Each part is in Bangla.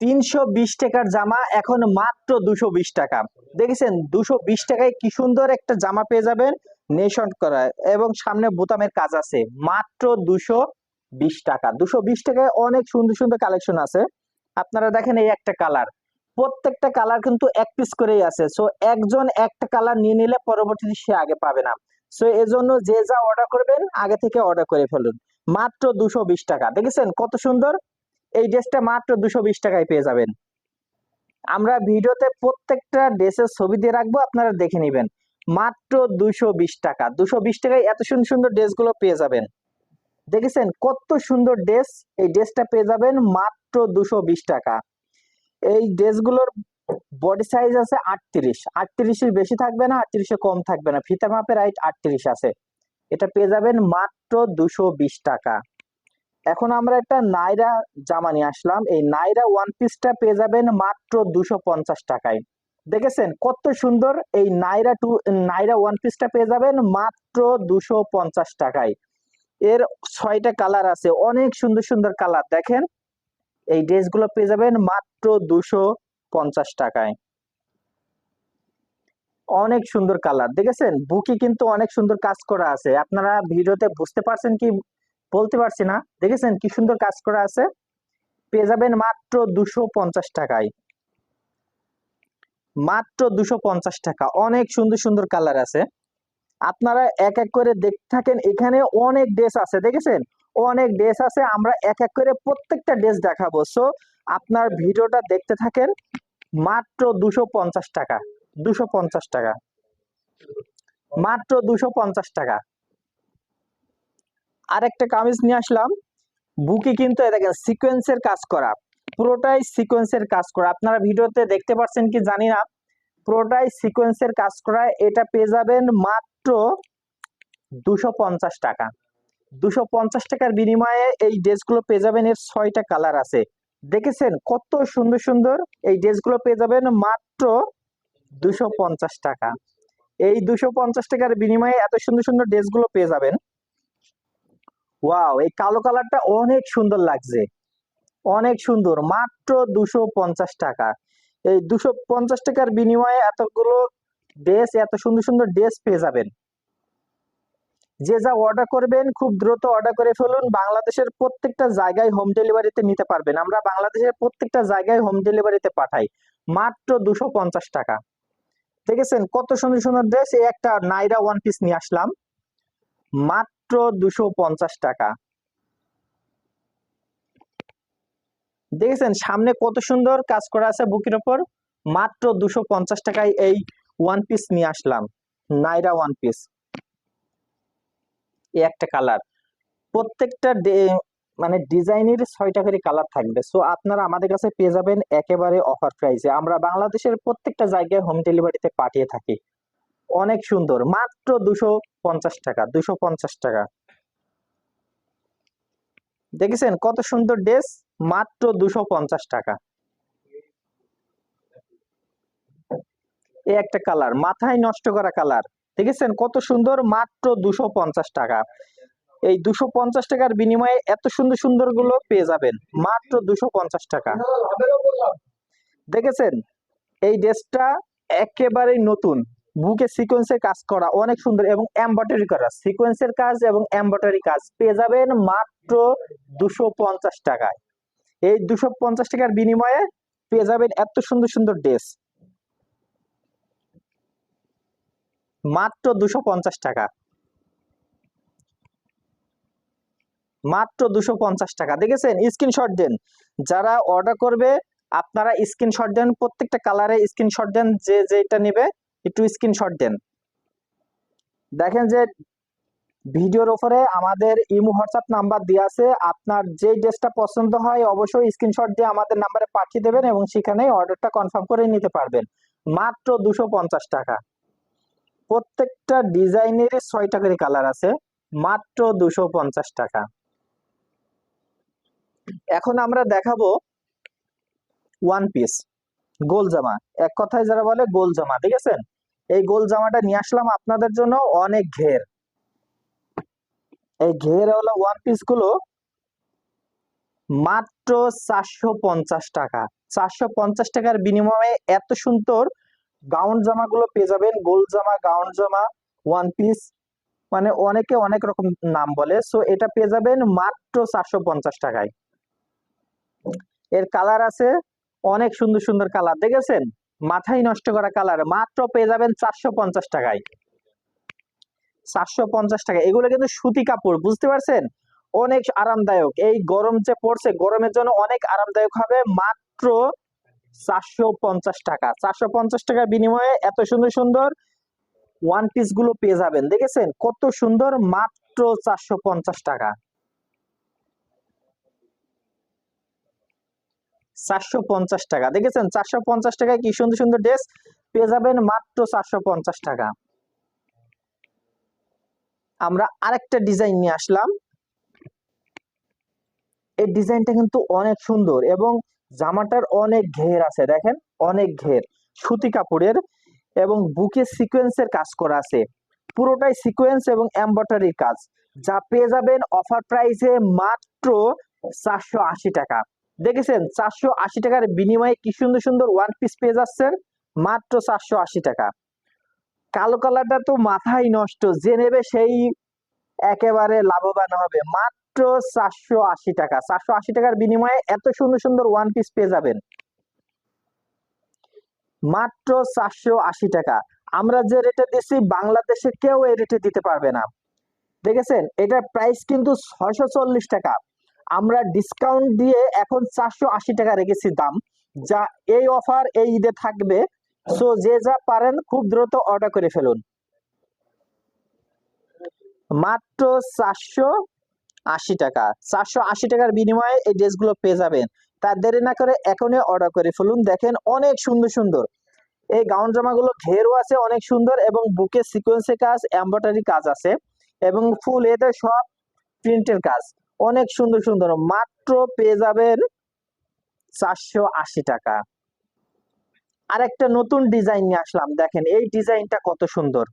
তিনশো বিশ টাকার জামা, এখন মাত্র দুশো বিশ টাকা। দেখেছেন, দুশো বিশ টাকায় কি সুন্দর একটা জামা পেয়ে যাবেন নেশন করা। এবং সামনে বোতামের কাজ আছে, মাত্র দুশো বিশ টাকা। দুশো বিশ টাকায় অনেক সুন্দর সুন্দর কালেকশন আছে। আপনারা দেখেন এই একটা কালার। প্রত্যেকটা কালার কিন্তু এক পিস করেই আছে। সো একজন একটা কালার নিয়ে নিলে পরবর্তীতে সে আগে পাবে না। সো এজন্য যে যা অর্ডার করবেন, আগে থেকে অর্ডার করে ফেলুন। মাত্র দুশো বিশ টাকা। দেখেছেন কত সুন্দর? এই ড্রেসটা মাত্র দুশো বিশ টাকায় পেয়ে যাবেন। আমরা ভিডিওতে প্রত্যেকটা ড্রেসের ছবি দিয়ে রাখব, আপনারা দেখে নেবেন। মাত্র দুশো বিশ টাকা। দুশো বিশ টাকায় এত সুন্দর সুন্দর ড্রেসগুলো পেয়ে যাবেন। দেখেছেন? কত সুন্দর ড্রেস এই ড্রেসটা পেয়ে যাবেন মাত্র দুশো বিশ টাকা। এই ড্রেসগুলোর বডি সাইজ আছে আটত্রিশ। আটত্রিশের বেশি থাকবে না, আটত্রিশে কম থাকবে না। ফিতা মাপের হাইট আটত্রিশ আছে। এটা পেয়ে যাবেন মাত্র দুশো বিশ টাকা। এখন আমরা একটা নাইরা জামা নিয়ে আসলাম। এই নাইরা ওয়ান পিসটা পেয়ে যাবেন মাত্র দুশো পঞ্চাশ টাকায়। দেখেছেন? কত সুন্দর এই নাইরা টু নাইরা ওয়ান পিসটা পেয়ে যাবেন মাত্র দুশো পঞ্চাশ টাকায়। এর ছয়টা কালার আছে, অনেক সুন্দর সুন্দর কালার দেখেন, এই ড্রেসগুলো পেয়ে যাবেন মাত্র দুশো পঞ্চাশ টাকায়। অনেক সুন্দর কালার দেখেছেন? বুকি কিন্তু অনেক সুন্দর কাজ করা আছে। আপনারা ভিডিওতে বুঝতে পারছেন কি বলতে পারছি না। দেখেছেন কি সুন্দর কাজ করা আছে? পেয়ে যাবেন মাত্র দুশো পঞ্চাশ টাকায়। মাত্র দুশো পঞ্চাশ টাকা। অনেক সুন্দর সুন্দর কালার আছে। আপনারা এক এক করে দেখতে থাকেন। এখানে অনেক ড্রেস আছে। দেখেছেন? অনেক ড্রেস আছে। আমরা এক এক করে প্রত্যেকটা ড্রেস দেখাবো। সো আপনার ভিডিওটা দেখতে থাকেন। মাত্র দুশো পঞ্চাশ টাকা। দুশো পঞ্চাশ টাকা। মাত্র দুশো পঞ্চাশ টাকা। আরেকটা কামিজ নিয়ে আসলাম। বুকে কিন্তু দেখেন সিকোয়েন্সের কাজ করা। পুরোটাই সিকোয়েন্সের কাজ করা। আপনারা ভিডিওতে দেখতে পাচ্ছেন কি জানি না। পুরোটাই সিকোয়েন্সের কাজ করা। এটা পেয়ে যাবেন মাত্র দুশো টাকা। দুশো টাকার বিনিময়ে এই ড্রেসগুলো পেয়ে যাবেন। এর ছয়টা কালার আছে। দেখেছেন কত সুন্দর সুন্দর এই ড্রেসগুলো পেয়ে যাবেন মাত্র দুশো টাকা। এই দুশো টাকার বিনিময়ে এত সুন্দর সুন্দর ড্রেসগুলো পেয়ে যাবেন। ওয়াও এই কালো কালারটা অনেক সুন্দর লাগছে। অনেক সুন্দর, মাত্র দুশো পঞ্চাশ টাকা। এই দুশো পঞ্চাশ টাকার বিনিময়ে এতগুলো ড্রেস এত সুন্দর সুন্দর ড্রেস পেয়ে যাবেন। যে যা অর্ডার করবেন, খুব দ্রুত অর্ডার করে ফেলুন। বাংলাদেশের প্রত্যেকটা জায়গায় হোম ডেলিভারিতে নিতে পারবেন। আমরা বাংলাদেশের প্রত্যেকটা জায়গায় হোম ডেলিভারিতে পাঠাই। মাত্র দুশো পঞ্চাশ টাকা। দেখেছেন কত সুন্দর সুন্দর ড্রেস এই একটা নাইরা ওয়ান পিস নিয়ে আসলাম। মাত্র দুশো পঞ্চাশ টাকা। দেখেছেন, সামনে কত সুন্দর কাজ করা আছে বুকের ওপর? মাত্র দুশো পঞ্চাশ টাকায় এই ওয়ান পিস নিয়ে আসলাম। নাইরা ওয়ান পিস একটা কালার প্রত্যেকটা মানে ডিজাইনের ছয়টা করে কালার থাকবে। সো আপনারা আমাদের কাছে পেয়ে যাবেন একেবারে অফার প্রাইসে আমরা বাংলাদেশের প্রত্যেকটা জায়গায় হোম ডেলিভারিতে পাঠিয়ে থাকি। অনেক সুন্দর। মাত্র দুশো পঞ্চাশ টাকা, দুশো পঞ্চাশ টাকা। দেখেছেন কত সুন্দর ড্রেস? মাত্র দুশো পঞ্চাশ টাকা। এই একটা কালার, মাথায় নষ্ট করা কালার। দেখেছেন কত সুন্দর? মাত্র দুশো পঞ্চাশ টাকা। এই দুশো পঞ্চাশ টাকার বিনিময়ে এত সুন্দর সুন্দরগুলো পেয়ে যাবেন। মাত্র দুশো পঞ্চাশ টাকা। দেখেছেন? এই ড্রেসটা একেবারেই নতুন। বুকে সিকোয়েন্সের কাজ করা অনেক সুন্দর এবং এমব্রয়ডারি করা। সিকোয়েন্সের কাজ এবং এমব্রয়ডারি কাজ। পেয়ে যাবেন মাত্র দুশো পঞ্চাশ টাকায়। এই দুশো পঞ্চাশ টাকার বিনিময়ে পেয়ে যাবেন এত সুন্দর সুন্দর ড্রেস মাত্র দুশো পঞ্চাশ টাকা। মাত্র দুশো পঞ্চাশ টাকা। দেখেছেন? স্ক্রিনশট দেন। যারা অর্ডার করবে, আপনারা স্ক্রিনশট দেন, প্রত্যেকটা কালারে স্ক্রিনশট দেন, যে যেটা নেবে। একটু স্ক্রিনশট দেন। দেখেন যে ভিডিওর ওপরে আমাদের ইমো, হোয়াটসঅ্যাপ নাম্বার দেওয়া আছে। আপনার যে ড্রেসটা পছন্দ হয়, অবশ্যই স্ক্রিনশট দিয়ে আমাদের নাম্বারে পাঠিয়ে দেবেন এবং সেখানে অর্ডারটা কনফার্ম করে নিতে পারবেন। মাত্র দুশো টাকা। প্রত্যেকটা ডিজাইনের ছয়টা করে কালার আছে। মাত্র দুশো টাকা। এখন আমরা দেখাবো ওয়ান পিস গোল জামা। এক কথায় যারা বলে গোল জামা, ঠিক আছে? এই গোল জামাটা নিয়ে আসলাম আপনাদের জন্য অনেক ঘের। এই ঘের হলো ওয়ান পিসগুলো মাত্র চারশো পঞ্চাশ টাকা। চারশো পঞ্চাশ টাকার বিনিময়ে এত সুন্দর গাউন জামাগুলো পেয়ে যাবেন। গোল জামা গাউন জামা ওয়ান পিস মানে অনেকে অনেক রকম নাম বলে। সো এটা পেয়ে যাবেন মাত্র চারশো পঞ্চাশ টাকায়। এর কালার আছে অনেক সুন্দর সুন্দর কালার দেখেছেন? মাথায় নষ্ট করা কালার মাত্র পেয়ে যাবেন চারশো পঞ্চাশ টাকায়। চারশো পঞ্চাশ টাকা, এগুলো কিন্তু সুতি কাপড়, বুঝতে পারছেন? অনেক আরামদায়ক, এই গরম যে পড়ছে, গরমের জন্য অনেক আরামদায়ক হবে, মাত্র চারশো পঞ্চাশ টাকা। চারশো পঞ্চাশ টাকার বিনিময়ে এত সুন্দর সুন্দর ওয়ান পিসগুলো পেয়ে যাবেন, দেখেছেন? কত সুন্দর, মাত্র চারশো পঞ্চাশ টাকা। চারশো পঞ্চাশ টাকা। দেখেছেন? চারশো পঞ্চাশ টাকায় কি সুন্দর সুন্দর ড্রেস পেয়ে যাবেন মাত্র চারশো পঞ্চাশ টাকা। আমরা আরেকটা ডিজাইন নিয়ে আসলাম। এই ডিজাইনটা কিন্তু অনেক সুন্দর এবং জামাটার অনেক ঘের আছে, দেখেন? অনেক ঘের। সুতি কাপড়ের এবং বুকে সিকোয়েন্সের কাজ করা আছে। পুরোটাই সিকোয়েন্স এবং এমব্রয়ডারির কাজ। যা পেয়ে যাবেন অফার প্রাইসে মাত্র চারশো আশি টাকা। দেখেছেন? চারশো আশি টাকার বিনিময়ে কি সুন্দর সুন্দর ওয়ান পিস পেয়ে যাচ্ছেন? মাত্র চারশো আশি টাকা। কালো কালারটা তো মাথায় নষ্ট, যে নেবে সেই একেবারে লাভবান হবে। মাত্র চারশো আশি টাকা। চারশো আশি টাকার বিনিময়ে এত সুন্দর সুন্দর ওয়ান পিস পেয়ে যাবেন। মাত্র চারশো আশি টাকা। আমরা যে রেটে দিচ্ছি বাংলাদেশে কেউ এই রেটে দিতে পারবে না। দেখেছেন? এটার প্রাইস কিন্তু ছয়শো চল্লিশ টাকা। আমরা ডিসকাউন্ট দিয়ে এখন চারশো আশি টাকা রেখেছি দাম, যা এই অফার এই ঈদে থাকবে। সো যে যা পারেন খুব দ্রুত অর্ডার করে ফেলুন। মাত্র চারশো আশি টাকা। চারশো আশি টাকার বিনিময়ে এই ড্রেসগুলো পেয়ে যাবেন। তা দেরি না করে এখনই অর্ডার করে ফেলুন। দেখেন অনেক সুন্দর সুন্দর। এই গাউন জামাগুলো ঘেরও আছে, অনেক সুন্দর এবং বুকে সিকোয়েন্সের কাজ এমব্রয়ডারি কাজ আছে এবং ফুল এতে সব প্রিন্টের কাজ। অনেক সুন্দর সুন্দর। মাত্র পেয়ে যাবেন চারশো আশি টাকা। আর একটা নতুন ডিজাইন নিয়ে আসলাম। দেখেন, এই ডিজাইনটা কত সুন্দর।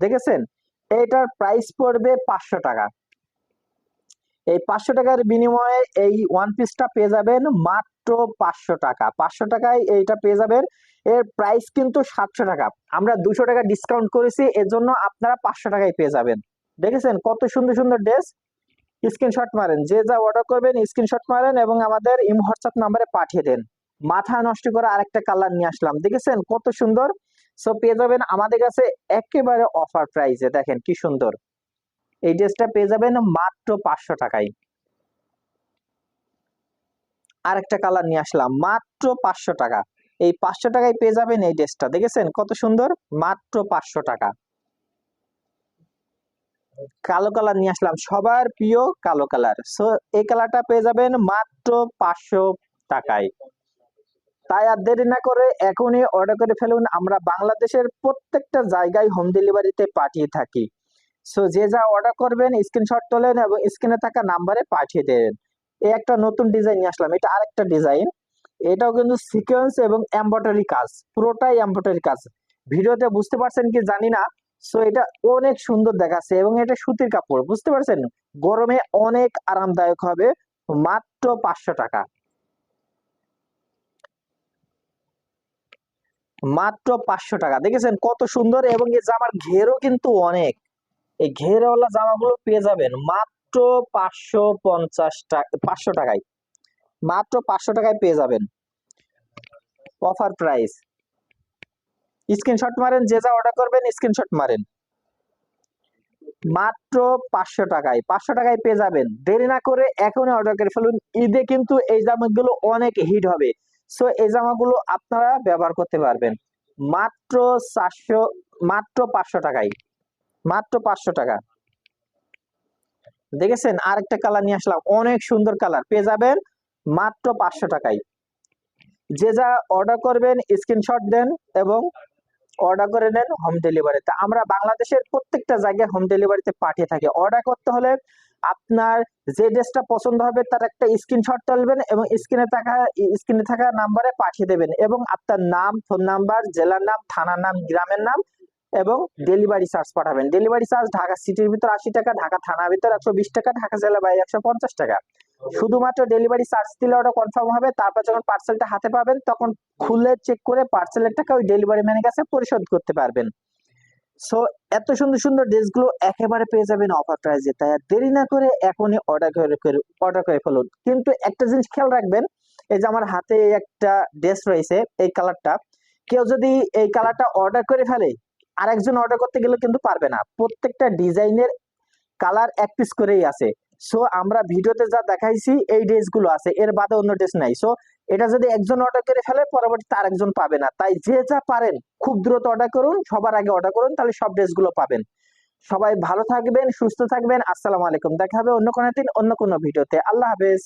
দেখেছেন? এটার প্রাইস পড়বে পাঁচশো টাকা। এই পাঁচশো টাকার বিনিময়ে এই ওয়ান পিসটা পেয়ে যাবেন মাত্র পাঁচশো টাকা। পাঁচশো টাকায় এইটা পেয়ে যাবেন। এর প্রাইস কিন্তু সাতশো টাকা। আমরা দুশো টাকা ডিসকাউন্ট করেছি এর জন্য আপনারা পাঁচশো টাকায় পেয়ে যাবেন। দেখেছেন? কত সুন্দর সুন্দর ড্রেস স্ক্রিনশট মারেন। যে যা অর্ডার করবেন স্ক্রিনশট মারেন এবং আমাদের ইম হোয়াটসঅ্যাপ নাম্বারে পাঠিয়ে দেন। মাথা নষ্ট করে আরেকটা কালার নিয়ে আসলাম। দেখেছেন? কত সুন্দর। সো পেয়ে যাবেন আমাদের কাছে একেবারে অফার প্রাইসে দেখেন কি সুন্দর। এই ড্রেসটা পেয়ে যাবেন মাত্র পাঁচশো টাকায়। আরেকটা কালার নিয়ে আসলাম, মাত্র পাঁচশো টাকা। এই পাঁচশো টাকায় পেয়ে যাবেন এই ড্রেসটা। দেখেছেন? কত সুন্দর? মাত্র পাঁচশো টাকা। কালো কালার নিয়ে আসলাম। সবার প্রিয় কালো কালার। সো এই কালারটা পেয়ে যাবেন মাত্র পাঁচশো টাকায়। তাই আর দেরি না করে এখনই অর্ডার করে ফেলুন। আমরা বাংলাদেশের প্রত্যেকটা জায়গায় হোম ডেলিভারিতে পাঠিয়ে থাকি। সো যে যা অর্ডার করবেন স্ক্রিনশট তোলেন এবং স্ক্রিনে থাকা নাম্বারে পাঠিয়ে দেন। এই একটা নতুন ডিজাইন নিয়ে আসলাম। এটা আরেকটা ডিজাইন এটাও কিন্তু সিকোয়েন্স এবং এমব্রয়ডারি কাজ। পুরোটাই এমব্রয়ডারি কাজ। ভিডিওতে বুঝতে পারছেন কি জানি না। সো এটা অনেক সুন্দর দেখাচ্ছে এবং এটা সুতির কাপড়, বুঝতে পারছেন? গরমে অনেক আরামদায়ক হবে, মাত্র পাঁচশো টাকা। মাত্র পাঁচশো টাকা, দেখেছেন কত সুন্দর এবং এই জামার ঘেরও কিন্তু অনেক। এই ঘেরওয়ালা জামাগুলো পেয়ে যাবেন মাত্র পাঁচশো পঞ্চাশ টাকা পাঁচশো টাকায়। মাত্র পাঁচশো টাকায় পেয়ে যাবেন। Offer price. স্ক্রিনশট মারেন, যে যা অর্ডার করবেন, স্ক্রিনশট মারেন। মাত্র পাঁচশো টাকায় পাঁচশো টাকায় পেয়ে যাবেন। দেরি না করে এখনই অর্ডার করে ফেলুন। ঈদে কিন্তু এই জামাগুলো অনেক হিট হবে। সো এই জামাগুলো আপনারা ব্যবহার করতে পারবেন। মাত্র চারশো, মাত্র পাঁচশো টাকায়। মাত্র পাঁচশো টাকা। দেখেছেন? আরেকটা কালার নিয়ে আসলাম। অনেক সুন্দর কালার পেয়ে যাবেন মাত্র পাঁচশো টাকায়। যে যা অর্ডার করবেন, স্ক্রিনশট দেন এবং অর্ডার করে নেন হোম ডেলিভারিতে আমরা বাংলাদেশের প্রত্যেকটা জায়গায় হোম ডেলিভারিতে পাঠিয়ে থাকি। অর্ডার করতে হলে আপনার যে ড্রেসটা পছন্দ হবে তার একটা স্ক্রিনশট তুলবেন এবং স্ক্রিনে থাকা স্ক্রিনে থাকা নাম্বারে পাঠিয়ে দেবেন এবং আপনার নাম ফোন নাম্বার জেলার নাম, থানার নাম, গ্রামের নাম এবং ডেলিভারি চার্জ পাঠাবেন। ডেলিভারি চার্জ ঢাকা সিটির ভিতর আশি টাকা, ঢাকা থানার ভিতর একশো বিশ টাকা, ঢাকা জেলা বাইরে একশো পঞ্চাশ টাকা। শুধুমাত্র ডেলিভারি চার্জ দিলে ওটা কনফার্ম হবে, তারপর যখন পার্সেলটা হাতে পাবেন, তখন খুলে চেক করে পার্সেলের টাকা ওই ডেলিভারি ম্যানের কাছে পরিশোধ করতে পারবেন। সো এত সুন্দর সুন্দর ড্রেসগুলো একেবারে পেয়ে যাবেন অফার প্রাইসে তাই আর দেরি না করে এখনই অর্ডার করে অর্ডার করে ফেলুন। কিন্তু একটা জিনিস খেয়াল রাখবেন, এই যে আমার হাতে একটা ড্রেস রয়েছে, এই কালারটা কেউ যদি এই কালারটা অর্ডার করে ফেলে, আরেকজন অর্ডার করতে গেলে কিন্তু পারবে না। প্রত্যেকটা ডিজাইনের কালার এক পিস করেই আছে। সো আমরা ভিডিওতে যা দেখাইছি, এই ড্রেসগুলো আছে। এর বাদে অন্য ড্রেস নাই। সো এটা যদি একজন অর্ডার করে ফেলে, পরবর্তীতে আরেকজন পাবে না। তাই যে যা পারেন, খুব দ্রুত অর্ডার করুন। সবার আগে অর্ডার করুন, তাহলে সব ড্রেসগুলো পাবেন। সবাই ভালো থাকবেন, সুস্থ থাকবেন। আসসালামু আলাইকুম। দেখা হবে অন্য কোনো দিন, অন্য কোনো ভিডিওতে। আল্লাহ হাফেজ।